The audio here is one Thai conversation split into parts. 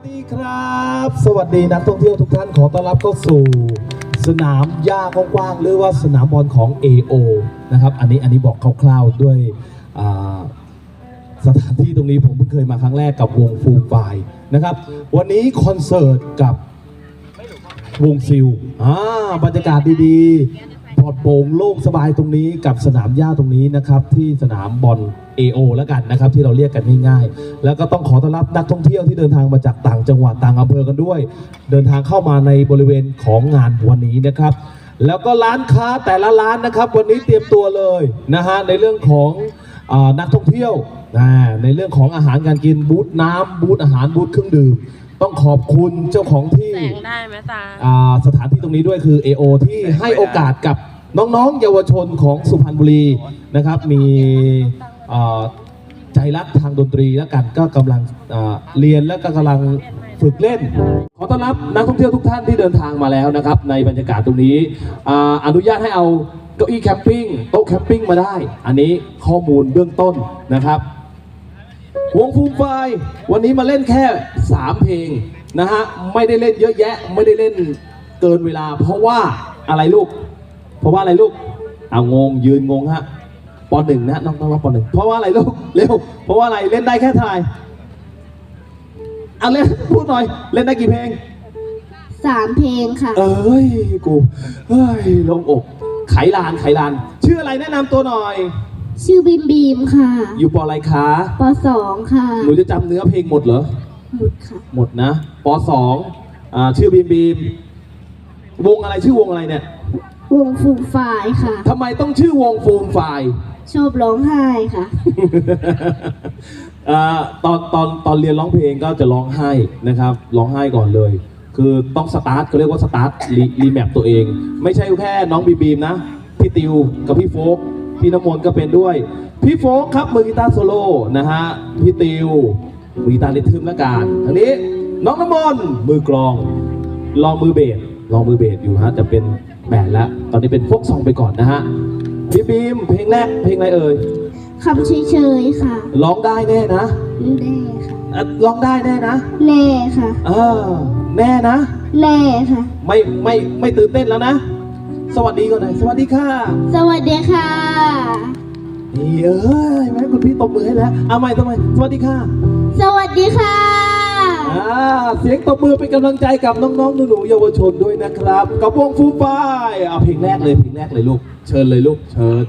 สวัสดีครับ สวัสดีนักท่องเที่ยวทุกท่านขอต้อนรับเข้าสู่สนามหญ้ากว้างๆหรือว่าสนามบอลของ AO นะครับ อันนี้อันนี้บอกคร่าวๆด้วยอ่าสถานที่ตรงนี้ผมเพิ่งเคยมาครั้งแรกกับวงฟูมไฟนะครับ วันนี้คอนเสิร์ตกับวงซิลอ่าบรรยากาศดีๆ อดโปร่งโล่งสบายตรงนี้กับสนามหญ้าตรงนี้นะครับที่สนามบอล AO แล้วกันนะครับที่เราเรียกกันง่ายๆ แล้วก็ต้องขอต้อนรับนักท่องเที่ยวที่เดินทางมาจากต่างจังหวัดต่างอำเภอกันด้วย เดินทางเข้ามาในบริเวณของงานวันนี้นะครับ แล้วก็ร้านค้าแต่ละร้านนะครับ วันนี้เตรียมตัวเลยนะฮะในเรื่องของอานักท่องเที่ยวนะในเรื่องของอาหารการกินบูธน้ำบูธอาหารบูธเครื่องดื่ม ต้องขอบคุณเจ้าของที่แสงได้ไหมตาอ่าสถานที่ตรงนี้ด้วยคือ AO ที่ให้โอกาสกับ น้องๆ เยาวชนของสุพรรณบุรีนะครับ มีใจรักทางดนตรีแล้วกันก็กำลังเรียนแล้วก็กำลังฝึกเล่น ขอต้อนรับนักท่องเที่ยวทุกท่านที่เดินทางมาแล้วนะครับ ในบรรยากาศตรงนี้อนุญาตให้เอาเก้าอี้แคมปิ้งโต๊ะแคมปิ้งมาได้ อันนี้ข้อมูลเบื้องต้นนะครับวงฟูมไฟวันนี้มาเล่นแค่ 3 เพลงนะฮะไม่ได้เล่นเยอะแยะ ไม่ได้เล่นเกินเวลา เพราะว่าอะไรลูก เพราะว่าอะไรลูกเอางงยืนงงฮะปหนึ่งนะน้องต้องรับปหนึ่งเพราะว่าอะไรลูกเร็วเพราะว่าอะไรเล่นได้แค่เทายเอาเล่นพูดหน่อยเล่นได้กี่เพลง สามเพลงค่ะ เอ้ยกูเฮ้ยโลงอกไขลานไขลานชื่ออะไรแนะนำตัวหน่อย ชื่อบีมบีมค่ะ อยู่ปออะไรคะปสองค่ะหนูจะจำเนื้อเพลงหมดเหรอ หมุดค่ะ หมดนะปสองอ่าชื่อบีมบีม วงอะไรชื่อวงอะไรเนี่ย วงฟูมฝ่ายค่ะ ทำไมต้องชื่อวงฟูมไฟาย ชอบร้องไห้ค่ะอ่าตอนตอนตอนเรียนร้องเพลงก็จะร้องไห้นะครับร้องไห้ก่อนเลย คือต้องสตาร์ทเขาเรียกว่าสตาร์ทรีรีแมปตัวเอง ไม่ใช่แค่น้องบีมบีมนะพี่ติวกับพี่โฟกพี่น้ำมนต์ก็เป็นด้วย พี่โฟกครับมือกีตาร์โซโล่นะฮะพี่ติวมือกีตาร์ริทึมและการอันนี้น้องน้ำมนต์มือกลองลองมือเบสลองมือเบสอยู่ฮะจะเป็น แบนแล้ว ตอนนี้เป็นโฟกซองไปก่อนนะฮะพี่บีมเพลงแรกเพลงอะไรเอ่ยคำเฉยๆค่ะร้องได้แน่นะแน่ค่ะอะร้องได้แน่นะแน่ค่ะเออแน่นะ แน่ค่ะ ไม่ไม่ไม่ตื่นเต้นแล้วนะ สวัสดีก่อนหน่อยสวัสดีค่ะสวัสดีค่ะ นี่เอ้ยแม่คุณพี่ตบมือให้แล้วเอาใหม่ทำไมสวัสดีค่ะ สวัสดีค่ะ อ่าเสียงตบมือเป็นกำลังใจกับน้องๆหนูๆเยาวชนด้วยนะครับ กับวงฟูฟ้ายเอาเพลงแรกเลยเพลงแรกเลยลูก เชิญเลยลูก เชิญ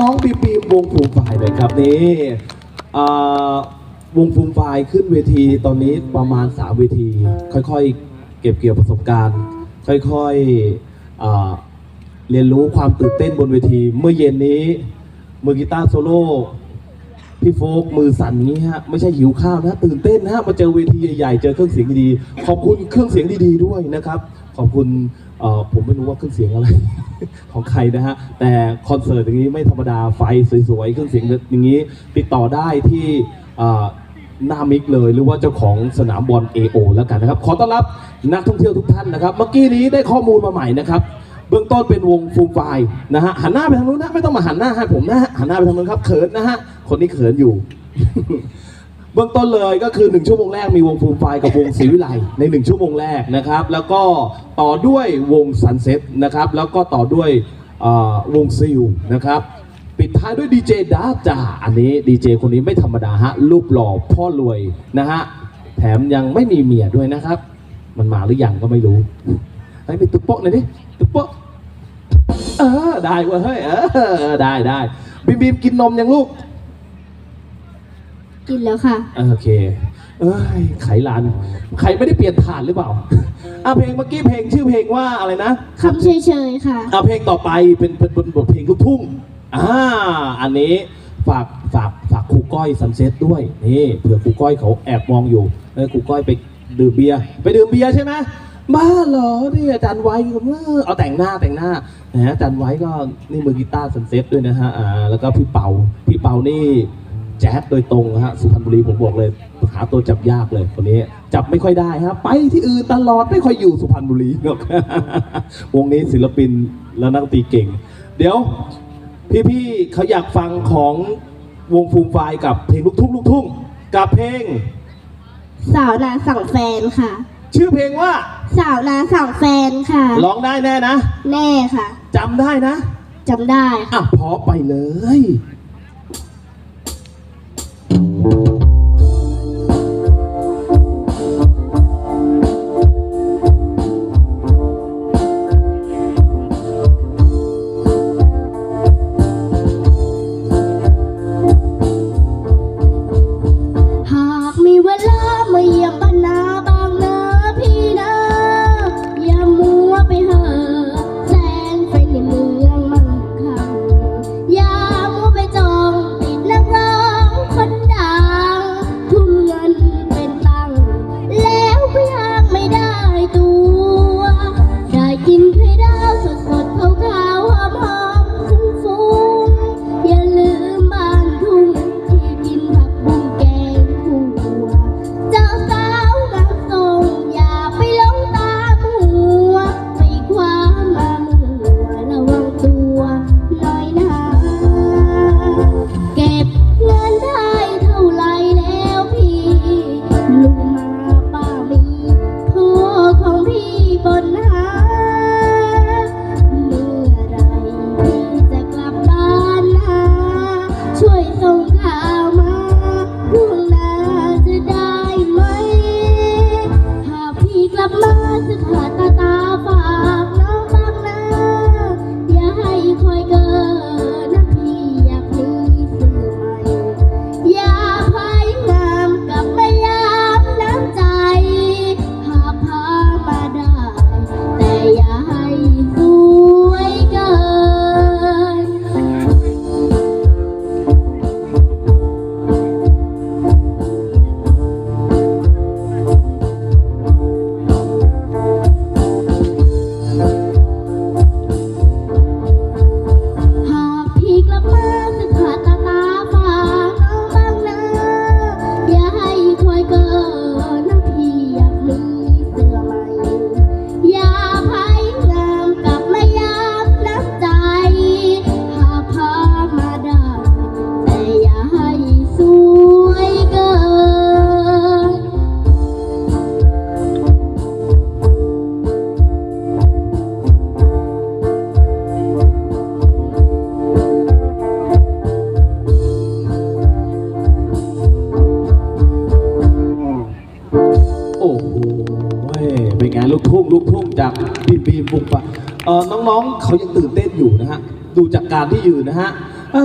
น้องบีบีวงฟูมฝ่ายเลยครับนี่วงฟูมฝ่ายขึ้นเวทีตอนนี้ประมาณ3เวที ค่อยๆ เก็บเกี่ยวประสบการณ์ ค่อยๆเรียนรู้ความตื่นเต้นบนเวที เมื่อเย็นนี้มือกีตาร์โซโล่พี่โฟกมือสั่นงนี้ฮะไม่ใช่หิวข้าวนะตื่นเต้นนะมาเจอเวทีใหญ่ๆเจอเครื่องเสียงดีๆขอบคุณเครื่องเสียงดีๆด้วยนะครับ ขอบคุณผมไม่รู้ว่าเครื่องเสียงอะไร ของใครนะฮะ แต่คอนเสิร์ตอย่างนี้ไม่ธรรมดาไฟสวยๆเครื่องเสียงอย่างนี้ ติดต่อได้ที่หน้ามิกเลย หรือว่าเจ้าของสนามบอล AO แล้วกันนะครับ ขอต้อนรับนักท่องเที่ยวทุกท่านนะครับ เมื่อกี้นี้ได้ข้อมูลมาใหม่นะครับ เบื้องต้นเป็นวงฟูมไฟนะฮะหันหน้าไปทางนู้นนะไม่ต้องมาหันหน้าให้ผมนะฮะหันหน้าไปทางนู้นครับเขินนะฮะคนนี้เขินอยู่ บื้องต้นเลยก็คือ 1 ชั่วโมงแรกมีวงฟูมไฟกับวงศรีวิไลใน 1 ชั่วโมงแรกนะครับ แล้วก็ต่อด้วยวงซันเซ็ตนะครับ แล้วก็ต่อด้วยวงซิลนะครับปิดท้ายด้วยดีเจดาจ่าอันนี้ดีเจคนนี้ไม่ธรรมดาฮะรูปหล่อพ่อรวยนะฮะแถมยังไม่มีเมียด้วยนะครับ มันมาหรือยังก็ไม่รู้ให้ไปตุ๊กโป๊ะหน่อยดิตุ๊กโป๊ะเออได้เว้ยเฮ้ยเออได้ได้บีมบีมกินนมยังลูก กินแล้วค่ะ เออโอเค เอ้ยไขลานใครไม่ได้เปลี่ยนฐานหรือเปล่าอะเพลงเมื่อกี้เพลงชื่อเพลงว่าอะไรนะคำเฉยๆค่ะ อะเพลงต่อไปเป็นเป็นเป็นบทเพลงลูกทุ่ง อ่า อันนี้ฝากฝากฝากครูก้อยซันเซ็ตด้วยนี่เผื่อครูก้อยเขาแอบมองอยู่เออครูก้อยไปดื่มเบียร์ไปดื่มเบียร์ใช่ไหมบ้าเหรอนี่อาจารย์ไว้ก็เออเอาแต่งหน้าแต่งหน้านะอาจารย์ไว้ก็นี่มือกีตาร์ซันเซ็ตด้วยนะฮะอ่าแล้วก็พี่เปาพี่เปานี่ แจ๊สโดยตรงนะฮะสุพรรณบุรีผมบอกเลยหาตัวจับยากเลยคนนี้จับไม่ค่อยได้ฮะไปที่อื่นตลอดไม่ค่อยอยู่สุพรรณบุรีหรอกวงนี้ศิลปินและนักดนตรีเก่ง เดี๋ยวพี่ๆเขาอยากฟังของวงฟูมไฟล์กับเพลงลูกทุ่งลูกทุ่งกับเพลง สาวนาสั่งแฟนค่ะ ชื่อเพลงว่า สาวนาสั่งแฟนค่ะร้องได้แน่นะ แน่ค่ะจำได้นะจำได้ค่ะอะพอไปเลย ว ลูกทุ่งลูกทุ่งจากบีบีบุกปะเออน้องๆเขายังตื่นเต้นอยู่นะฮะดูจากการที่ยืนนะฮะอ่า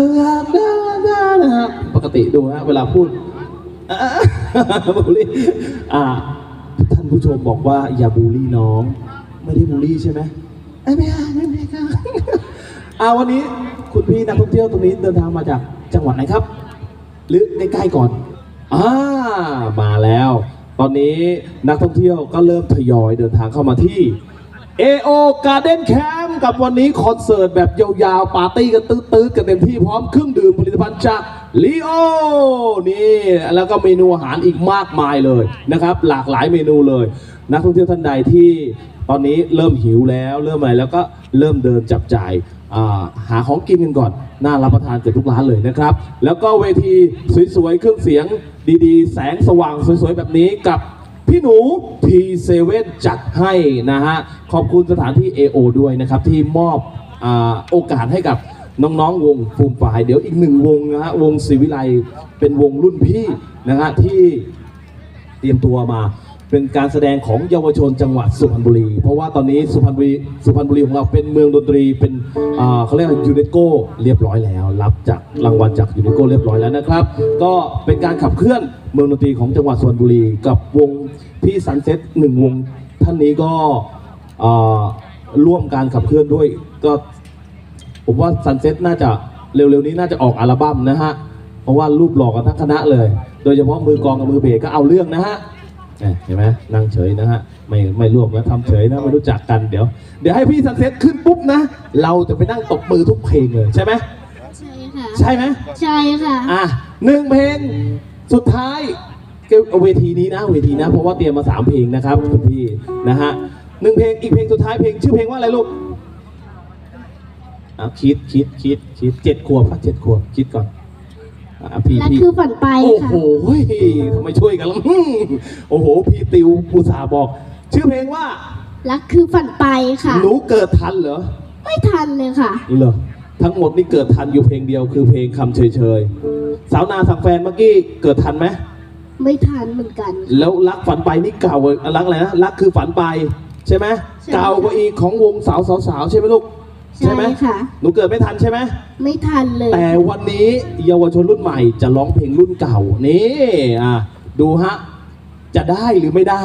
ได้ได้นะฮะปกติดูฮะเวลาพูดอ่าบูลลี่อ่าท่านผู้ชมบอกว่าอย่าบูลลี่น้อง ไม่ได้บูลลี่ใช่ไหมเอ้ยไม่เอาไม่ไม่ครับอ่าวันนี้คุณพี่นักท่องเที่ยวตรงนี้เดินทางมาจากจังหวัดไหนครับ หรือใกล้ๆก่อนอ่ามาแล้วต อนนี้นักท่องเที่ยวก็เริ่มทยอยเดินทางเข้ามาที่ AO Garden Camp กับวันนี้คอนเสิร์ตแบบยาวๆ ปาร์ตี้กันตื้อๆกันเต็มที่พร้อมเครื่องดื่มผลิตภัณฑ์จากลีโอนี่ แล้วก็เมนูอาหารอีกมากมายเลยนะครับ หลากหลายเมนูเลย นักท่องเที่ยวท่านใดที่ตอนนี้เริ่มหิวแล้วเริ่มอะไรแล้วก็เริ่มเดินจับจ่ายหาของกินกันก่อน น่ารับประทานเกือบทุกร้านเลยนะครับ แล้วก็เวทีสวยๆเครื่องเสียง ดีๆ แสงสว่างสวยๆ แบบนี้กับพี่หนู T7 จัดให้นะฮะ ขอบคุณสถานที่ AO ด้วยนะครับ ที่มอบอโอกาสให้กับน้องๆ วงฟูมฝ่าย เดี๋ยวอีกหนึ่งวงนะฮะ วงศิวิไลเป็นวงรุ่นพี่นะฮะที่เตรียมตัวมา เป็นการแสดงของเยาวชนจังหวัดสุพรรณบุรี เพราะว่าตอนนี้สุพรรณบุรีสุพรรณบุรีของเราเป็นเมืองดนตรีเป็นเขาเรียกว่ายูเนสโกเรียบร้อยแล้ว รับจากรางวัลจากยูเนสโกเรียบร้อยแล้วนะครับ ก็เป็นการขับเคลื่อนเมืองดนตรีของจังหวัดสุพรรณบุรี กับวงพี่ซันเซ็ตหนึ่งวง ท่านนี้ก็ร่วมการขับเคลื่อนด้วยก็ผมว่าซันเซ็ตน่าจะเร็วๆนี้น่าจะออกอัลบั้มนะฮะเพราะว่ารูปหล่อกันทั้งคณะเลย โดยเฉพาะมือกองกับมือเบสก็เอาเรื่องนะฮะ เนี่ยเห็นไหมนั่งเฉยนะฮะไม่ไม่ร่วมนะทำเฉยนะไม่รู้จักกันเดี๋ยว เดี๋ยวให้พี่ซันเซ็ตขึ้นปุ๊บนะ เราจะไปนั่งตบมือทุกเพลงเลยใช่ไหมใช่ค่ะ ใช่ไหมใช่ค่ะ อะหนึ่งเพลงสุดท้ายเวทีนี้นะเวทีนะ เพราะว่าเตรียมมาสามเพลงนะครับคุณพี่นะฮะหนึ่งเพลงอีกเพลงสุดท้ายเพลงชื่อเพลงว่าอะไรลูกอะคิดคิดคิดคิดเจ็ดขวบครับเจ็ดขวบคิดก่อน อะพี่และพี่ คือฝันไปโอ้ค่ะ โหทำไมช่วยกันล่ะอืมโอ้โห พี่ติวอุตสาห์บอก ชื่อเพลงว่าและคือฝันไปค่ะ หนูเกิดทันเหรอไม่ทันเลยค่ะเหรอ ทั้งหมดนี่เกิดทันอยู่เพลงเดียวคือเพลงคำเฉยๆ สาวนาสังแฟนเมื่อกี้เกิดทันไหม ไม่ทันเหมือนกัน แล้วรักฝันไปนี่เก่ารักอะไรนะ รักคือฝันไปใช่ไหม ใช่ เก่ากว่าอีกของวงสาวสาวๆใช่ไหมลูก ใช่ไหมค่ะ หนูเกิดไม่ทันใช่ไหม ไม่ทันเลย แต่วันนี้เยาวชนรุ่นใหม่จะร้องเพลงรุ่นเก่า นี่อะดูฮะ จะได้หรือไม่ได้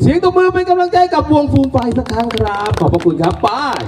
เสียงตบมือเป็นกำลังใจกับวงฟูมไฟสักครั้งครับ ขอบพระคุณครับป้าย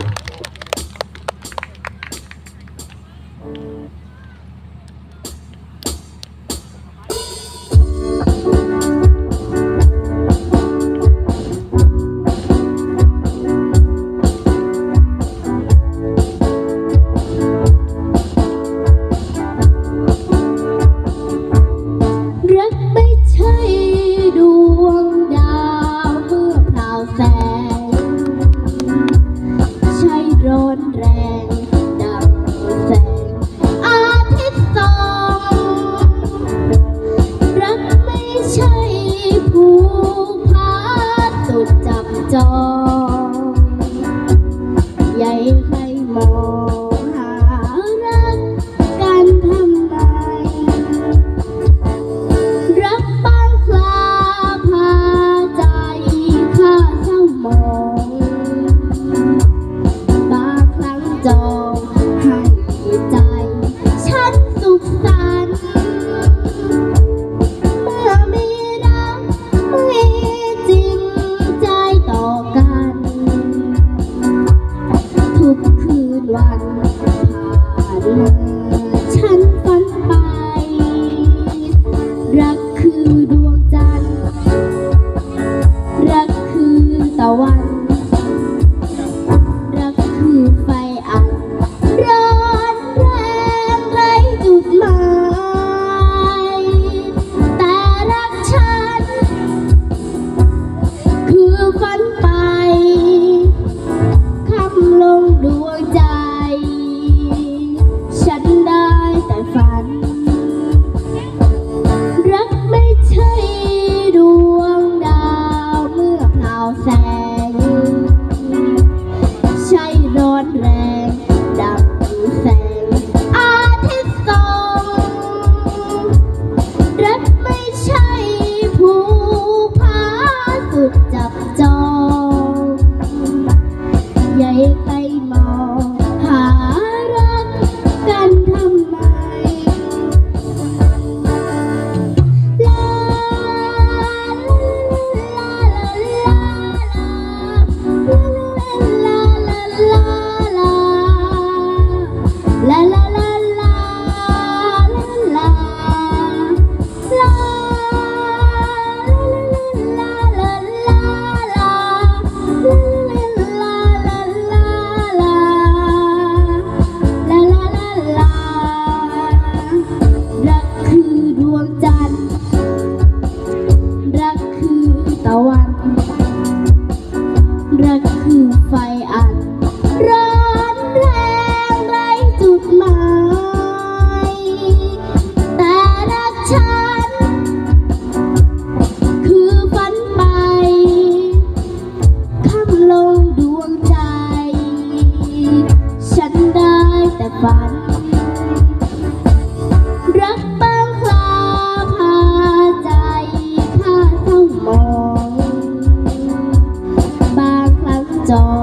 มอง บางครั้งจอ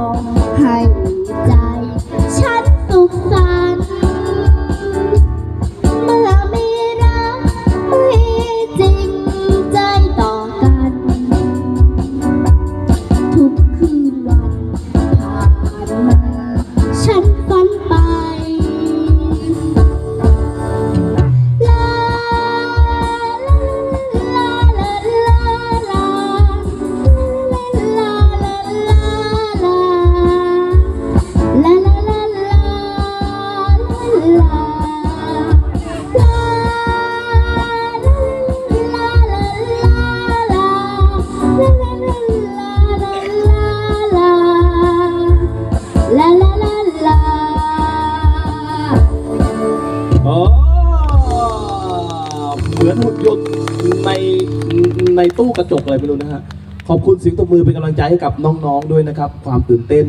นะฮะขอบคุณเสียงตบมือเป็นกำลังใจให้กับน้องๆด้วยนะครับ ความตื่นเต้น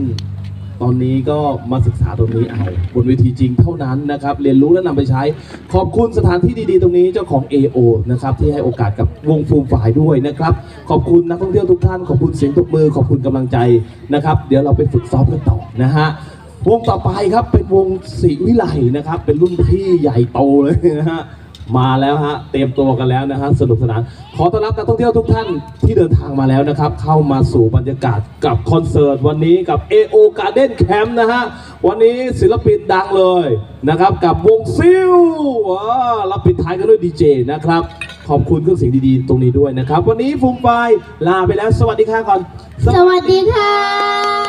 ตอนนี้ก็มาศึกษาตรงนี้เอาบนเวทีจริงเท่านั้นนะครับ เรียนรู้และนำไปใช้ ขอบคุณสถานที่ดีๆ ตรงนี้เจ้าของ AO นะครับที่ให้โอกาสกับวงฟูมฝ่ายด้วยนะครับ ขอบคุณนักท่องเที่ยวทุกท่านขอบคุณเสียงตบมือขอบคุณกำลังใจนะครับ เดี๋ยวเราไปฝึกซ้อมกันต่อนะฮะวงต่อไปครับเป็นวงศรีวิไลนะครับ เป็นรุ่นพี่ใหญ่โตเลยนะฮะ มาแล้วฮะเตรียมตัวกันแล้วนะฮะสนุกสนานขอต้อนรับนักท่องเที่ยวทุกท่านที่เดินทางมาแล้วนะครับ เข้ามาสู่บรรยากาศกับคอนเสิร์ตวันนี้กับ AO Garden Camp นะฮะวันนี้ศิลปินดังเลยนะครับ กับวงซิลว้ารับปิดท้ายกันด้วยดีเจนะครับ ขอบคุณเครื่องเสียงดีๆ ตรงนี้ด้วยนะครับ วันนี้ฟูมไฟลาไปแล้ว สวัสดีค่ะก่อน สวัสดีค่ะ